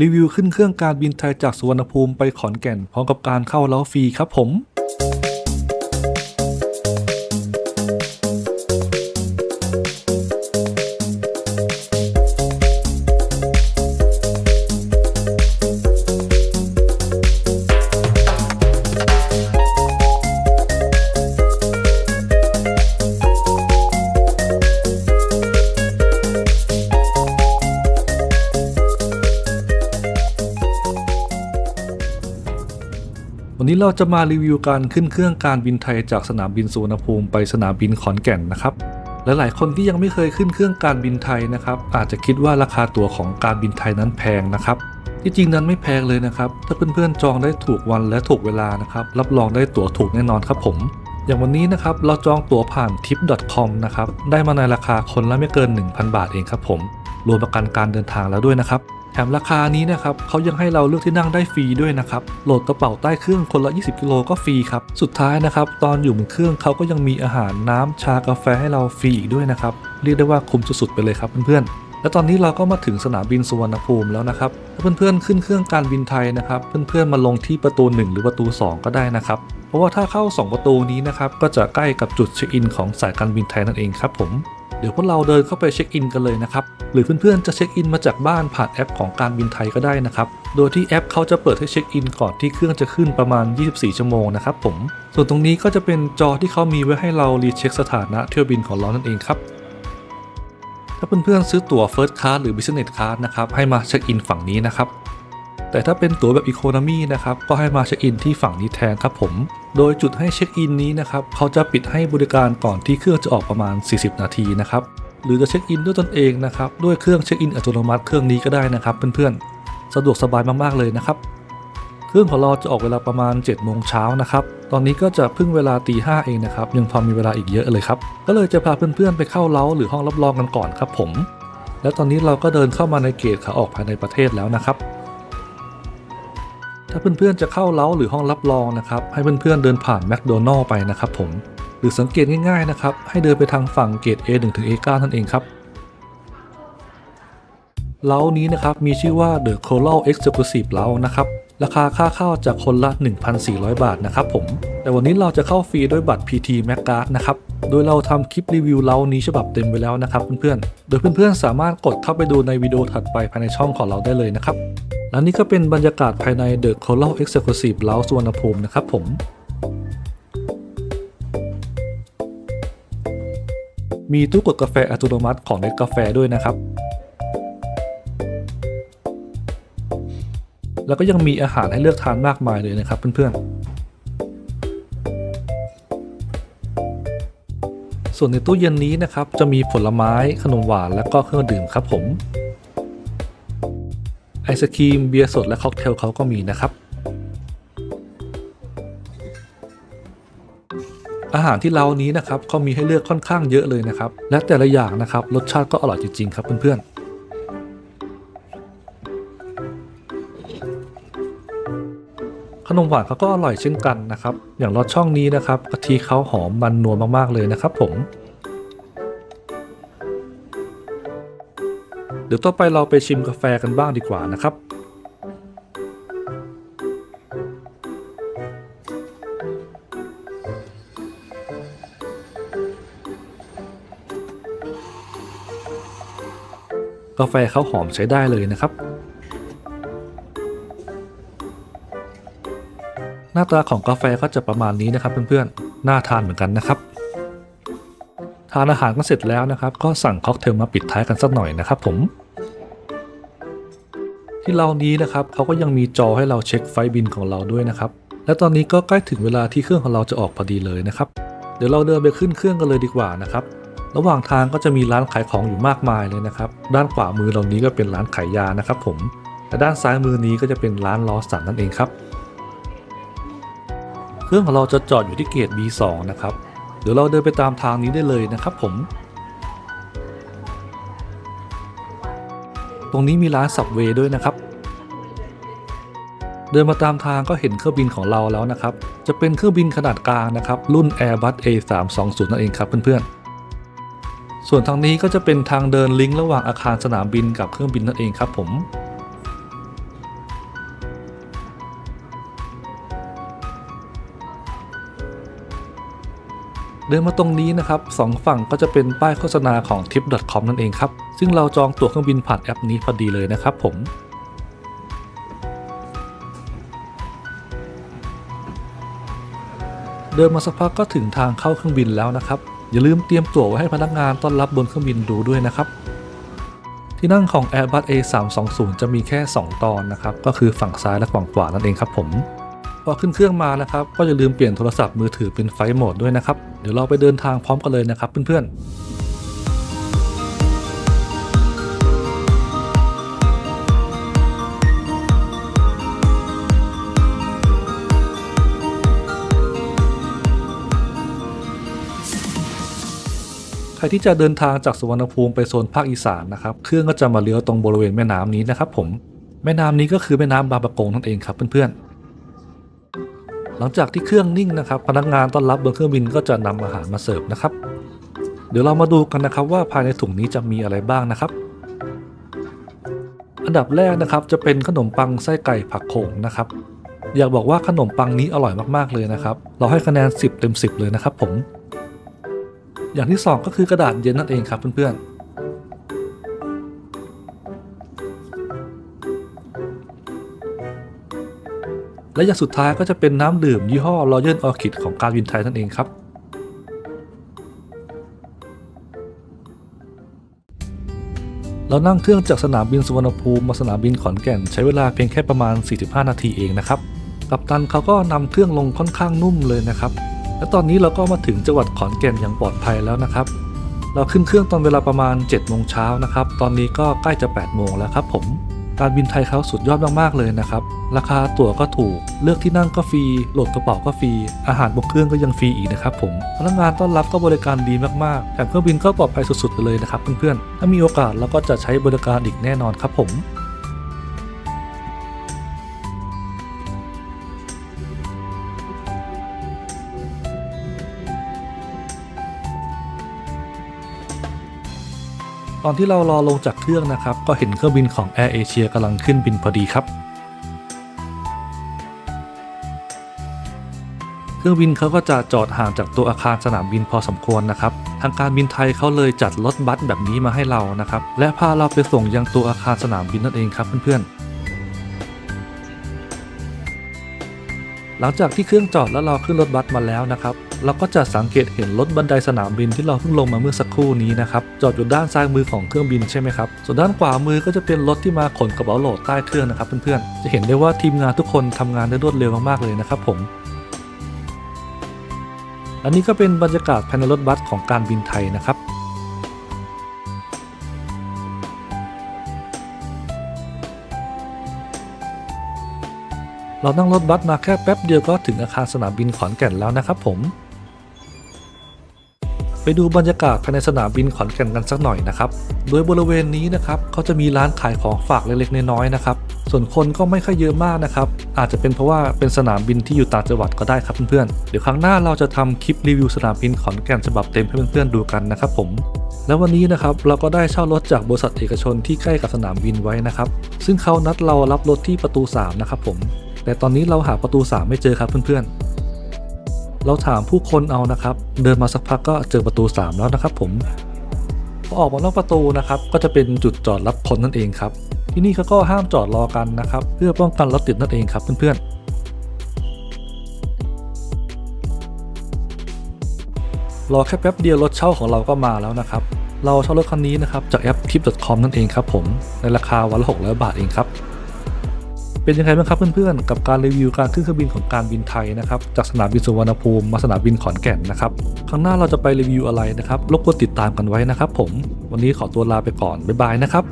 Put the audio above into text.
รีวิวขึ้นเครื่องการบินไทยจากสุวรรณภูมิไปขอนแก่น พร้อมกับการเข้าเล้าฟรีครับผม นนี้เราจะมารีวิวการขึ้นเครื่องการบินไทยจากสนามบินสุวรรณภูมิไปสนามบินขอนแก่นนะครับหลายๆคนที่ยังไม่เคยขึ้นเครื่องการบินไทยนะครับ อาจจะคิดว่าราคาตั๋วของการบินไทยนั้นแพงนะครับ ที่จริงนั้นไม่แพงเลยนะครับ ถ้าเพื่อนๆจองได้ถูกวันและถูกเวลานะครับ รับรองได้ตั๋วถูกแน่นอนครับผม อย่างวันนี้นะครับเราจองตั๋วผ่าน tip.com นะครับ ได้มาในราคาคนละไม่เกิน 1,000 บาทเองครับผม รวมประกันการเดินทางแล้วด้วยนะครับ ถมราคานี้นะครับเขายังให้เราเลือกที่นั่งได้ฟรีด้วยนะครับ โหลดกระเป๋าใต้เครื่องคนละ 20 กิโลก็ฟรีครับ สุดท้ายนะครับ ตอนอยู่บนเครื่องเขาก็ยังมีอาหารน้ำชากาแฟให้เราฟรีอีกด้วยนะครับ เรียกได้ว่าคุ้มสุดๆไปเลยครับเพื่อนๆ และตอนนี้เราก็มาถึงสนามบินสุวรรณภูมิแล้วนะครับถ้าเพื่อนๆขึ้นเครื่องการบินไทยนะครับเพื่อนๆมาลงที่ประตู 1 หรือประตู 2 ก็ได้นะครับเพราะว่าถ้าเข้า 2 ประตูนี้นะครับก็จะใกล้กับจุดเช็คอินของสายการบินไทยนั่นเองครับผม เดี๋ยวพวกเราเดินเข้าไปเช็คอินกันเลยนะครับ หรือเพื่อนๆจะเช็คอินมาจากบ้านผ่านแอปของการบินไทยก็ได้นะครับ โดยที่แอปเขาจะเปิดให้เช็คอินก่อนที่เครื่องจะขึ้นประมาณ 24 ชั่วโมงนะครับผม ส่วนตรงนี้ก็จะเป็นจอที่เขามีไว้ให้เรารีเช็คสถานะเที่ยวบินของเรานั่นเองครับ ถ้าเพื่อนๆซื้อตั๋ว First Class หรือ Business Class นะครับ ให้มาเช็คอินฝั่งนี้นะครับ แต่ถ้าเป็นตั๋วแบบ Economy นะครับก็ให้มาเช็คอินที่ฝั่งนี้แทนครับผม โดยจุดให้เช็คอินนี้นะครับเขาจะปิดให้บริการก่อนที่เครื่องจะออกประมาณ 40 นาทีนะครับหรือจะเช็คอินด้วยตนเองนะครับด้วยเครื่องเช็คอินอัตโนมัติเครื่องนี้ก็ได้นะครับเพื่อนๆ สะดวกสบายมากๆเลยนะครับเครื่องของเราจะออกเวลาประมาณ7โมงเช้านะครับ ตอนนี้ก็จะพิ่งเวลาตีห้าเองนะครับ ยังพอมีเวลาอีกเยอะเลยครับ ก็เลยจะพาเพื่อนๆไปเข้าเล้าหรือห้องรับรองกันก่อนครับผม และตอนนี้เราก็เดินเข้ามาในเกตขาออกภายในประเทศแล้วนะครับ ถ้าเพื่อนๆจะเข้าเล้าหรือห้องรับรองนะครับ ให้เพื่อนๆเดินผ่านแมคโดนัลล์ไปนะครับผม หรือสังเกตง่ายๆนะครับ ให้เดินไปทางฝั่งเกต A1 ถึง A9 นั่นเองครับ เล้านี้นะครับมีชื่อว่า The Coral Exclusive เล้านะครับราคาค่าเข้าจากคนละ 1,400 บาทนะครับผม แต่วันนี้เราจะเข้าฟรีด้วยบัตร PT m a c Card นะครับ โดยเราทำคลิปรีวิวเล้านี้ฉบับเต็มไปแล้วนะครับเพื่อนๆ โดยเพื่อนๆ สามารถกดเข้าไปดูในวิดีโอถัดไปภายในช่องของเราได้เลยนะครับ และนี่ก็เป็นบรรยากาศภายใน The Coral Exclusive เล้าสุวรรณภูมินะครับผมมีตู้กดกาแฟอัตโนมัติของเน็ตกาแฟด้วยนะครับ แล้วก็ยังมีอาหารให้เลือกทานมากมายเลยนะครับเพื่อนๆ ส่วนในตู้เย็นนี้นะครับจะมีผลไม้ขนมหวานและก็เครื่องดื่มครับผม ไอศครีมเบียร์สดและค็อกเทลเขาก็มีนะครับอาหารที่เรานี้นะครับเขามีให้เลือกค่อนข้างเยอะเลยนะครับ และแต่ละอย่างนะครับ รสชาติก็อร่อยจริงๆครับเพื่อนๆ นมหวานเขาก็อร่อยเช่นกันนะครับ อย่างรสช่องนี้นะครับกะทิเขาหอมมันนัวมากๆเลยนะครับผม เดี๋ยวต่อไปเราไปชิมกาแฟกันบ้างดีกว่านะครับกาแฟเขาหอมใช้ได้เลยนะครับ น้าตาของกาแฟก็จะประมาณนี้นะครับเพื่อนๆ น่าทานเหมือนกันนะครับ ทานอาหารกันเสร็จแล้วนะครับ ก็สั่งค็อกเทลมาปิดท้ายกันสักหน่อยนะครับผม ที่เรานี้นะครับเขาก็ยังมีจอให้เราเช็คไฟบินของเราด้วยนะครับ และตอนนี้ก็ใกล้ถึงเวลาที่เครื่องของเราจะออกพอดีเลยนะครับ เดี๋ยวเราเดินไปขึ้นเครื่องกันเลยดีกว่านะครับ ระหว่างทางก็จะมีร้านขายของอยู่มากมายเลยนะครับ ด้านขวามือเรานี้ก็เป็นร้านขายยานะครับ ผม และด้านซ้ายมือนี้ก็จะเป็นร้านลอสันนั่นเองครับ เครื่องของเราจะจอดอยู่ที่เกต B2 นะครับเดี๋ยวเราเดินไปตามทางนี้ได้เลยนะครับผม ตรงนี้มีร้านสับเวย์ด้วยนะครับ เดินมาตามทางก็เห็นเครื่องบินของเราแล้วนะครับ จะเป็นเครื่องบินขนาดกลางนะครับ รุ่น Airbus A320 นั่นเองครับเพื่อนๆ ส่วนทางนี้ก็จะเป็นทางเดินลิงก์ระหว่างอาคารสนามบินกับเครื่องบินนั่นเองครับผม เดินมาตรงนี้นะครับสองฝั่งก็จะเป็นป้ายโฆษณาของ tip.com นั่นเองครับ ซึ่งเราจองตั๋วเครื่องบินผ่านแอปนี้พอดีเลยนะครับผมเดินมาสักพักก็ถึงทางเข้าเครื่องบินแล้วนะครับ อย่าลืมเตรียมตั๋วไว้ให้พนักงานต้อนรับบนเครื่องบินดูด้วยนะครับ ที่นั่งของ Airbus A320 จะมีแค่ 2 ตอนนะครับ ก็คือฝั่งซ้ายและฝั่งขวานั่นเองครับผม อขึ้นเครื่องมานะครับก็อย่าลืมเปลี่ยนโทรศัพท์มือถือเป็นไฟโหมดด้วยนะครับเดี๋ยวเราไปเดินทางพร้อมกันเลยนะครับเพื่อนๆใครที่จะเดินทางจากสุวรรณภูมิไปโซนภาคอีสานนะครับ เครื่องก็จะมาเลี้ยวตรงบริเวณแม่น้ำนี้นะครับผม แม่น้ำนี้ก็คือแม่น้ำบางประกงนั่นเองครับเพื่อนๆ หลังจากที่เครื่องนิ่งนะครับ พนักงานต้อนรับบนเครื่องบินก็จะนำอาหารมาเสิร์ฟนะครับ เดี๋ยวเรามาดูกันนะครับว่าภายในถุงนี้จะมีอะไรบ้างนะครับ อันดับแรกนะครับจะเป็นขนมปังไส้ไก่ผักโขงนะครับ อยากบอกว่าขนมปังนี้อร่อยมากๆเลยนะครับ เราให้คะแนน 10 เต็ม 10 เลยนะครับผม อย่างที่ 2 ก็คือกระดาษเย็นนั่นเองครับเพื่อนๆ และอย่างสุดท้ายก็จะเป็นน้ำดื่มยี่ห้อ Royal Orchid ของการบินไทยนั่นเองครับเรานั่งเครื่องจากสนามบินสุวรรณภูมิมาสนามบินขอนแก่นใช้เวลาเพียงแค่ประมาณ 45 นาทีเองนะครับกัปตันเขาก็นำเครื่องลงค่อนข้างนุ่มเลยนะครับ และตอนนี้เราก็มาถึงจังหวัดขอนแก่นอย่างปลอดภัยแล้วนะครับ เราขึ้นเครื่องตอนเวลาประมาณ7โมงเช้านะครับ ตอนนี้ก็ใกล้จะ8โมงแล้วครับผม การบินไทยเขาสุดยอดมากๆเลยนะครับ ราคาตั๋วก็ถูก เลือกที่นั่งก็ฟรี โหลดกระเป๋าก็ฟรี อาหารบนเครื่องก็ยังฟรีอีกนะครับผม พนักงานต้อนรับก็บริการดีมากๆ แถมเครื่องบินก็ปลอดภัยสุดๆไปเลยนะครับเพื่อนๆ ถ้ามีโอกาสเราก็จะใช้บริการอีกแน่นอนครับผม ตอนที่เรารอลงจากเครื่องนะครับ ก็เห็นเครื่องบินของ Air Asia กำลังขึ้นบินพอดีครับ เครื่องบินเขาก็จะจอดห่างจากตัวอาคารสนามบินพอสมควรนะครับ ทางการบินไทยเขาเลยจัดรถบัสแบบนี้มาให้เรานะครับ และพาเราไปส่งยังตัวอาคารสนามบินนั่นเองครับเพื่อนๆ หลังจากที่เครื่องจอดแล้วเราขึ้นรถบัสมาแล้วนะครับ เราก็จะสังเกตเห็นรถบันไดสนามบินที่เราเพิ่งลงมาเมื่อสักครู่นี้นะครับ จอดอยู่ด้านซ้ายมือของเครื่องบินใช่ไหมครับ ส่วนด้านขวามือก็จะเป็นรถที่มาขนกระเป๋าโหลดใต้เครื่องนะครับเพื่อนๆ จะเห็นได้ว่าทีมงานทุกคนทำงานได้รวดเร็วมากๆเลยนะครับผม อันนี้ก็เป็นบรรยากาศภายในรถบัสของการบินไทยนะครับ เรานั่งรถบัสมาแค่แป๊บเดียวก็ถึงอาคารสนามบินขอนแก่นแล้วนะครับผม ไปดูบรรยากาศภายในสนามบินขอนแก่นกันสักหน่อยนะครับ โดยบริเวณนี้นะครับเขาจะมีร้านขายของฝากเล็กๆน้อยๆนะครับ ส่วนคนก็ไม่ค่อยเยอะมากนะครับ อาจจะเป็นเพราะว่าเป็นสนามบินที่อยู่ต่างจังหวัดก็ได้ครับเพื่อนๆ เดี๋ยวครั้งหน้าเราจะทำคลิปรีวิวสนามบินขอนแก่นฉบับเต็มให้เพื่อนๆดูกันนะครับผมแล้ววันนี้นะครับเราก็ได้เช่ารถจากบริษัทเอกชนที่ใกล้กับสนามบินไว้นะครับ ซึ่งเขานัดเรารับรถที่ประตู 3 นะครับผม แต่ตอนนี้เราหาประตู 3 ไม่เจอครับเพื่อนๆ เราถามผู้คนเอานะครับ เดินมาสักพักก็เจอประตู 3 แล้วนะครับผมพอออกมานอกประตูนะครับก็จะเป็นจุดจอดรับคนนั่นเองครับ ที่นี่เขาก็ห้ามจอดรอกันนะครับ เพื่อป้องกันรถติดนั่นเองครับเพื่อนๆรอแค่แป๊บเดียวรถเช่าของเราก็มาแล้วนะครับ เราเช่ารถคันนี้นะครับจากแอป tip.com นั่นเองครับผม ในราคาวันละ600บาทเองครับ เป็นยังไงบ้างครับเพื่อนๆ กับการรีวิวการขึ้นเครื่องบินของการบินไทยนะครับจากสนามบินสุวรรณภูมิมาสนามบินขอนแก่นนะครับครั้งหน้าเราจะไปรีวิวอะไรนะครับรบกวนติดตามกันไว้นะครับผมวันนี้ขอตัวลาไปก่อนบ๊ายบายนะครับ